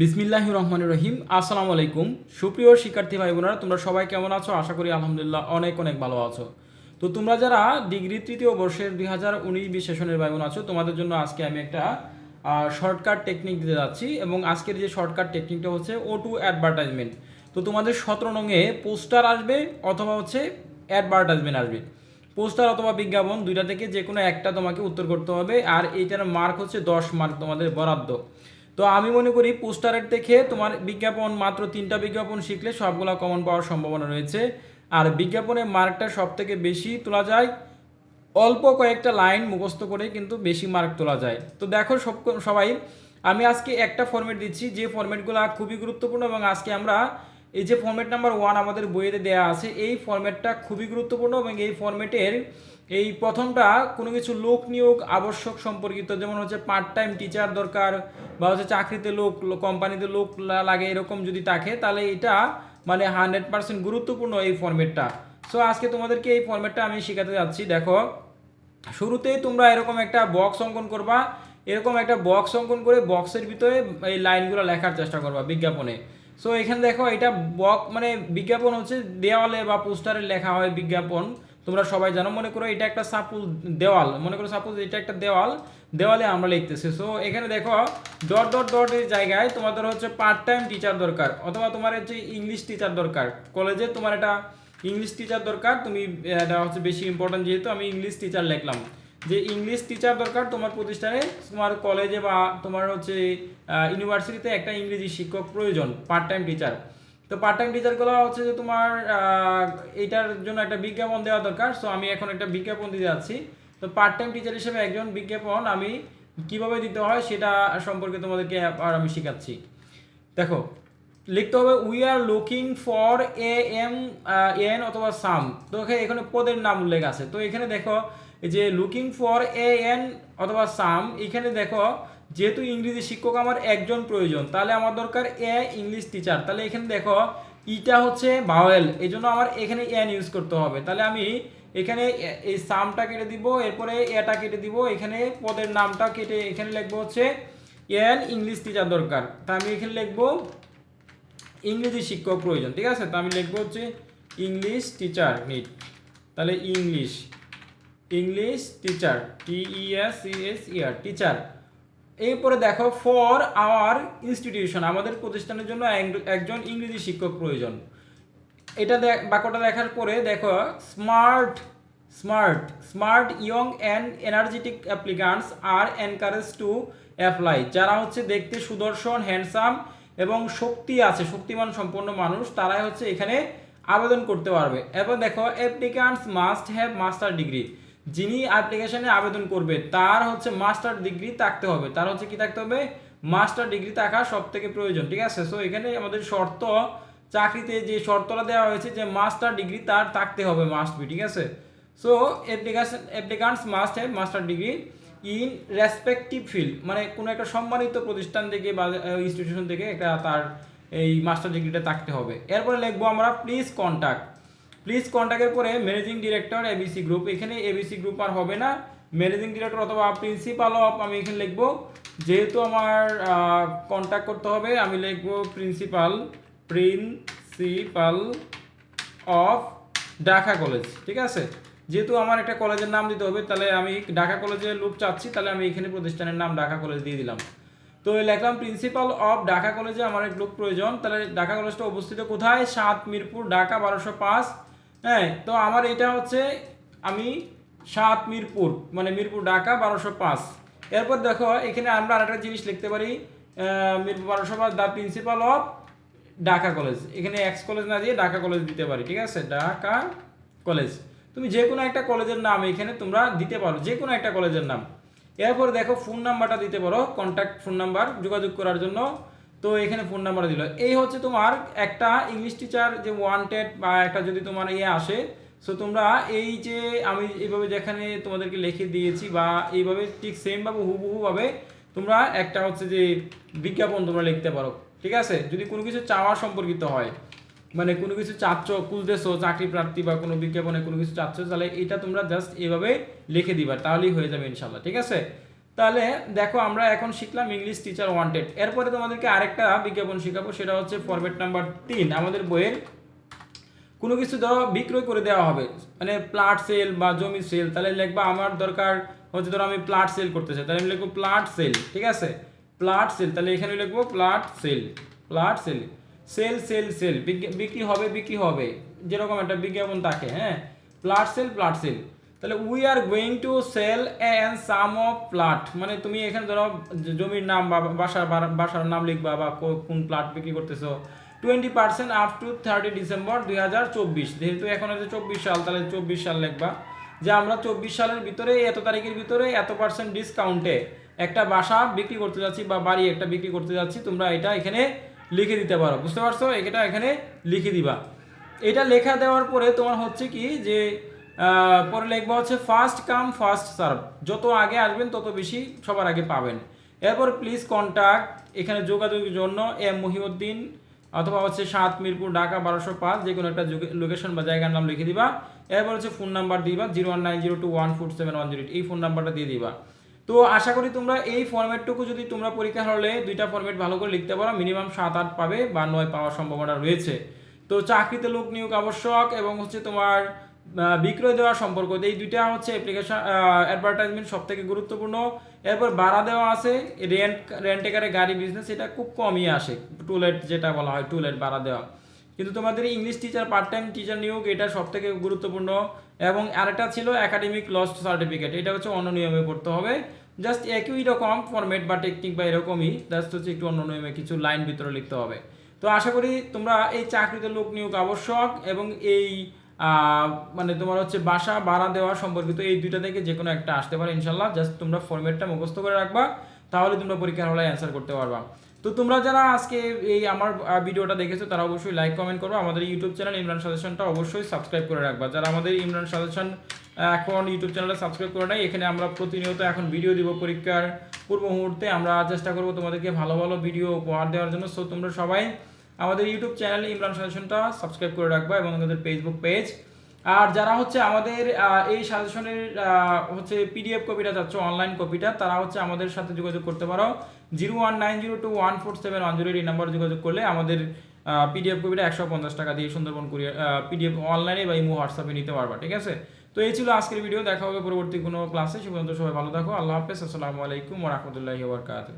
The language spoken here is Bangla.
বিসমিল্লাহ রহমান রহিম। আসসালামু আলাইকুম। সুপ্রিয় শিক্ষার্থী ভাই বোনেরা তোমরা সবাই কেমন আছো? আশা করি আলহামদুলিল্লাহ অনেক অনেক ভালো আছো। তো তোমরা যারা ডিগ্রি তৃতীয় বর্ষের দুই হাজার উনিশ বিশ সেশনের ভাই বোন আছো, তোমাদের জন্য আজকে আমি একটা শর্টকাট টেকনিক দিতে যাচ্ছি এবং আজকের যে শর্টকাট টেকনিকটা হচ্ছে ও টু অ্যাডভার্টাইজমেন্ট তো তোমাদের সতেরো নঙে পোস্টার আসবে অথবা হচ্ছে অ্যাডভার্টাইজমেন্ট আসবে। পোস্টার অথবা বিজ্ঞাপন দুইটা থেকে যে কোনো একটা তোমাকে উত্তর করতে হবে, আর এইটার মার্ক হচ্ছে দশ মার্ক তোমাদের বরাদ্দ। তো আমি মনে করি পোস্টারের দেখে তোমার বিজ্ঞাপন মাত্র তিনটা বিজ্ঞাপন শিখলে সবগুলো কমন পাওয়ার সম্ভাবনা রয়েছে। আর বিজ্ঞাপনের মার্কটা সব থেকে বেশি তোলা যায়, অল্প কয়েকটা লাইন মুখস্থ করে কিন্তু বেশি মার্ক তোলা যায়। তো দেখো সব সবাই, আমি আজকে একটা ফর্মেট দিচ্ছি, যে ফর্মেটগুলো খুবই গুরুত্বপূর্ণ এবং আজকে আমরা এই যে ফর্মেট নাম্বার ওয়ান আমাদের বইয়েতে দেওয়া আছে, এই ফর্মেটটা খুবই গুরুত্বপূর্ণ এবং এই ফর্মেটের এই প্রথমটা কোনো কিছু লোক নিয়োগ আবশ্যক সম্পর্কিত, যেমন হচ্ছে পার্ট টাইম টিচার দরকার বা হচ্ছে চাকরিতে লোক কোম্পানিতে লোক লাগে এরকম যদি থাকে, তাহলে এটা মানে হান্ড্রেড পার্সেন্ট গুরুত্বপূর্ণ এই ফর্মেটটা সো আজকে তোমাদেরকে এই ফর্মেটটা আমি শেখাতে যাচ্ছি। দেখো শুরুতেই তোমরা এরকম একটা বক্স অঙ্কন করবা, এরকম একটা বক্স অঙ্কন করে বক্সের ভিতরে এই লাইনগুলো লেখার চেষ্টা করবা বিজ্ঞাপনে। সো এখানে দেখো, এটা বক মানে বিজ্ঞাপন হচ্ছে দেওয়ালে বা পোস্টারে লেখা হয় বিজ্ঞাপন। তোমরা সবাই জানো, মনে করো এটা একটা সাপোজ দেওয়াল, মনে করো সাপোজ এটা একটা দেওয়াল, দেওয়ালে আমরা লিখতেছি। সো এখানে দেখো ডট ডট ডট এর জায়গায় তোমাদের হচ্ছে পার্ট টাইম টিচার দরকার, অথবা তোমার হচ্ছে ইংলিশ টিচার দরকার। কলেজে তোমার এটা ইংলিশ টিচার দরকার, তুমি, এটা হচ্ছে বেশি ইম্পর্টেন্ট যেহেতু আমি ইংলিশ টিচার লিখলাম। যে ইংলিশ টিচার দরকার তোমার প্রতিষ্ঠানে, তোমার কলেজে বা তোমার হচ্ছে ইউনিভার্সিটিতে একটা ইংরেজি শিক্ষক প্রয়োজন পার্ট টাইম টিচার তো পার্ট টাইম টিচারগুলো হচ্ছে যে তোমার এইটার জন্য একটা বিজ্ঞাপন দেওয়া দরকার। সো আমি এখন একটা বিজ্ঞাপন দিতে যাচ্ছি। তো পার্ট টাইম টিচার হিসেবে একজন বিজ্ঞাপন আমি কীভাবে দিতে হয় সেটা সম্পর্কে তোমাদেরকে আর আমি শেখাচ্ছি। দেখো, লিখতে হবে we are looking for A M N অথবা সাম তো এখানে পদের নাম উল্লেখ আছে। তো এখানে দেখো যে লুকিং ফর এ এন অথবা সাম এখানে দেখো যেহেতু ইংরেজি শিক্ষক আমার একজন প্রয়োজন, তাহলে আমার দরকার এ ইংলিশ টিচার তাহলে এখানে দেখো, ইটা হচ্ছে ভাওয়েল এই জন্য আমার এখানে এন ইউজ করতে হবে। তাহলে আমি এখানে এই সামটা কেটে দিব, এরপরে এটা কেটে দিব, এখানে পদের নামটা কেটে এখানে লিখব হচ্ছে এন ইংলিশ টিচার দরকার। তা আমি এখানে লিখব ইংরেজি শিক্ষক প্রয়োজন, ঠিক আছে? তো আমি লিখব হচ্ছে ইংলিশ টিচার নিট তাহলে English English teacher T E S C S year teacher এরপরে দেখো ফর আওয়ার ইনস্টিটিউশন আমাদের প্রতিষ্ঠানের জন্য একজন ইংরেজি শিক্ষক প্রয়োজন। এটা দেখ বাক্যটা দেখার পরে দেখো smart smart smart young and energetic applicants are encourage to apply যারা হচ্ছে দেখতে সুদর্শন হ্যান্ডসাম এবং শক্তি আছে, শক্তিমান সম্পন্ন মানুষ, তারাই হচ্ছে এখানে আবেদন করতে পারবে। এবার দেখো applicants must have master degree যিনি অ্যাপ্লিকেশনে আবেদন করবে, তার হচ্ছে মাস্টার ডিগ্রি থাকতে হবে। তার হচ্ছে কি থাকতে হবে? মাস্টার ডিগ্রি থাকা সব থেকে প্রয়োজন, ঠিক আছে? সো এখানে আমাদের শর্ত, চাকরিতে যে শর্তটা দেওয়া হয়েছে যে মাস্টার ডিগ্রি তার থাকতে হবে মাস্ট বি ঠিক আছে? So application applicants must have master degree in respective field মানে কোনো একটা সম্মানিত প্রতিষ্ঠান থেকে বা ইনস্টিটিউশন থেকে একটা তার এই মাস্টার ডিগ্রিটা থাকতে হবে। এরপরে লিখব আমরা প্লিজ কন্ট্যাক্ট প্লিজ কন্ট্যাক্টের পরে ম্যানেজিং ডিরেক্টর এবিসি গ্রুপ এখানে এবিসি গ্রুপ আর হবে না। ম্যানেজিং ডিরেক্টর অথবা প্রিন্সিপাল অফ আমি এখানে লিখব। যেহেতু আমার কন্ট্যাক্ট করতে হবে, আমি লিখব principal principal of Dhaka college ঠিক আছে? যেহেতু আমার একটা কলেজের নাম দিতে হবে, তাহলে আমি ঢাকা কলেজে লোক চাচ্ছি, তাহলে আমি এখানে প্রতিষ্ঠানের নাম ঢাকা কলেজ দিয়ে দিলাম। তো লিখলাম প্রিন্সিপাল অফ ঢাকা কলেজে আমার এক লোক প্রয়োজন। তাহলে ঢাকা কলেজটা অবস্থিত কোথায়? সাত মিরপুর, ঢাকা, বারোশো পাঁচ। হ্যাঁ তো আমার এটা হচ্ছে আমি সাত মিরপুর মানে মিরপুর ঢাকা বারোশো পাঁচ। এরপর দেখো, এখানে আমরা আরেকটা জিনিস লিখতে পারি মিরপুর বারোশো পাঁচ the principal of Dhaka college এখানে এক্স কলেজ না দিয়ে ঢাকা কলেজ দিতে পারি, ঠিক আছে? ঢাকা কলেজ তুমি যে কোনো একটা কলেজের নাম এখানে তোমরা দিতে পারো, যে কোনো একটা কলেজের নাম। এরপর দেখো ফোন নাম্বারটা দিতে পারো কন্ট্যাক্ট ফোন নাম্বার যোগাযোগ করার জন্য। তো এখানে ফোন নাম্বার দিল। এই হচ্ছে তোমার একটা ইংলিশ টিচার যে ওয়ান্টেড বা একটা যদি তোমার ইয়ে আসে সো তোমরা এই যে আমি এইভাবে যেখানে তোমাদেরকে লিখে দিয়েছি বা এইভাবে ঠিক সেমভাবে হুবহুভাবে তোমরা একটা হচ্ছে যে বিজ্ঞাপন তোমরা লিখতে পারো, ঠিক আছে? যদি কোনো কিছু চাওয়া সম্পর্কিত হয় মানে কোনো কিছু চাচ্ছ, খুঁজতেছো, চাকরি প্রার্থী বা কোনো বিজ্ঞাপনে কোনো কিছু চাচ্ছ, তাহলে এটা তোমরা জাস্ট এভাবে লিখে দিবা, তাহলেই হয়ে যাবে ইনশাল্লাহ ঠিক আছে? তাহলে দেখো আমরা এখন শিখলাম ইংলিশ টিচার ওয়ান্টেড এরপরে তোমাদেরকে আরেকটা বিজ্ঞাপন শেখাবো, সেটা হচ্ছে ফরম্যাট নাম্বার তিন। আমাদের বইয়ের কোনো কিছু ধরো বিক্রয় করে দেওয়া হবে। মানে প্লাট সেল বা জমি সেল তাহলে লিখবা আমার দরকার হচ্ছে ধরো আমি প্লাট সেল করতে চাই, তাহলে আমি লিখব প্লাট সেল ঠিক আছে? প্লাট সেল তাহলে এখানে লিখব plot sell plot sell sell sell sell বিক্রি হবে বিক্রি হবে, যেরকম একটা বিজ্ঞাপন থাকে হ্যাঁ? প্লাট সেল প্লাট সেল তাহলে we are going to sell and some of plot মানে তুমি এখানে ধরো জমির নাম বা বাসার বাসার নাম লিখবা বা কোন প্লাট বিক্রি করতেছো। Twenty percent up to thirty December দুই হাজার চব্বিশ। যেহেতু এখন হচ্ছে চব্বিশ সাল, তাহলে চব্বিশ সাল লিখবা। যে আমরা চব্বিশ সালের ভিতরে, এত তারিখের ভিতরে এত পার্সেন্ট ডিসকাউন্টে একটা বাসা বিক্রি করতে যাচ্ছি বা বাড়ি একটা বিক্রি করতে যাচ্ছি, তোমরা এটা এখানে লিখে দিতে পারো। বুঝতে পারছ? এটা এখানে লিখে দিবা। এটা লেখা দেওয়ার পরে তোমার হচ্ছে কি যে পরে লিখবা হচ্ছে ফার্স্ট কাম ফার্স্ট সার্ভ যত আগে আসবেন, তত বেশি সবার আগে পাবেন। এরপর প্লিজ কন্ট্যাক্ট এখানে যোগাযোগের জন্য এম মহিউদ্দিন অথবা হচ্ছে সাত মিরপুর, ঢাকা বারোশো পাঁচ যে কোনো একটা লোকেশন বা জায়গার নাম লিখে দিবা। এরপর হচ্ছে ফোন নাম্বার দিবা zero one nine zero two one four seven one zero এই ফোন নাম্বারটা দিয়ে দিবা। তো আশা করি তোমরা এই ফরম্যাটটুকু যদি তোমরা পরীক্ষা হলে, দুইটা ফরম্যাট ভালো করে লিখতে পারো মিনিমাম সাত আট পাবে বা নয় পাওয়ার সম্ভাবনা রয়েছে। তো চাকরিতে লোক নিয়োগ আবশ্যক এবং হচ্ছে তোমার বিক্রয় দেওয়া সম্পর্ক এই দুইটা হচ্ছে অ্যাপ্লিকেশন অ্যাডভার্টাইজমেন্ট সব থেকে গুরুত্বপূর্ণ। এরপর ভাড়া দেওয়া আছে রেন্ট রেন্টেকারে গাড়ি বিজনেস এটা খুব কমই আসে। টুলেট যেটা বলা হয় টুলেট ভাড়া দেওয়া। কিন্তু তোমাদের English teacher part time teacher নিয়োগ, এটা সব থেকে গুরুত্বপূর্ণ। এবং আরেকটা ছিল একাডেমিক লস্ট সার্টিফিকেট এটা হচ্ছে অন্য নিয়মে পড়তে হবে। জাস্ট একই রকম ফরম্যাট বা টেকনিক বা এরকমই জাস্ট হচ্ছে একটু অন্য নিয়মে কিছু লাইন ভিতরে লিখতে হবে। তো আশা করি তোমরা এই চাকরিতে লোক নিয়োগ আবশ্যক এবং এই মানে তোমার হচ্ছে বাসা, ভাড়া দেওয়া সম্পর্কিত এই দুইটা থেকে যে কোনো একটা আসতে পারে ইনশাল্লাহ। জাস্ট তোমরা ফর্মেটটা মুখস্থ করে রাখবা, তাহলে তোমরা পরীক্ষার হলে অ্যান্সার করতে পারবা। তো তোমরা যারা আজকে এই আমার ভিডিওটা দেখেছ, তারা অবশ্যই লাইক কমেন্ট করো আমাদের ইউটিউব চ্যানেল ইমরান সাজেশনটা অবশ্যই সাবস্ক্রাইব করে রাখবা। যারা আমাদের ইমরান সাজেশন এখন ইউটিউব চ্যানেলটা সাবস্ক্রাইব করে নাই, এখানে আমরা প্রতিনিয়ত এখন ভিডিও দিব পরীক্ষার পূর্ব মুহূর্তে। আমরা চেষ্টা করব তোমাদেরকে ভালো ভালো ভিডিও উপহার দেওয়ার জন্য। সো তোমরা সবাই আমাদের ইউটিউব চ্যানেল ইমরান সাজেশনটা সাবস্ক্রাইব করে রাখবা এবং আমাদের ফেসবুক পেজ আর যারা হচ্ছে আমাদের এই সাজেশনের হচ্ছে পিডিএফ কপিটা চাচ্ছ অনলাইন কপিটা তারা হচ্ছে আমাদের সাথে যোগাযোগ করতে পারো। Zero one nine zero two one four seven one zero এই নাম্বার যোগাযোগ করলে আমাদের পিডিএফ কপিটা একশো পঞ্চাশ টাকা দিয়ে সুন্দরবন কুরিয়ার পিডিএফ অনলাইনে বা ইমো হোয়াটসঅ্যাপে নিতে পারবা, ঠিক আছে? তো এই ছিল আজকের ভিডিও দেখা হবে পরবর্তী কোনো ক্লাসে সে পর্যন্ত সবাই ভালো থাকো, আল্লাহ হাফেজ, আসসালামু আলাইকুম রহমতুল্লাহি ওবরকাত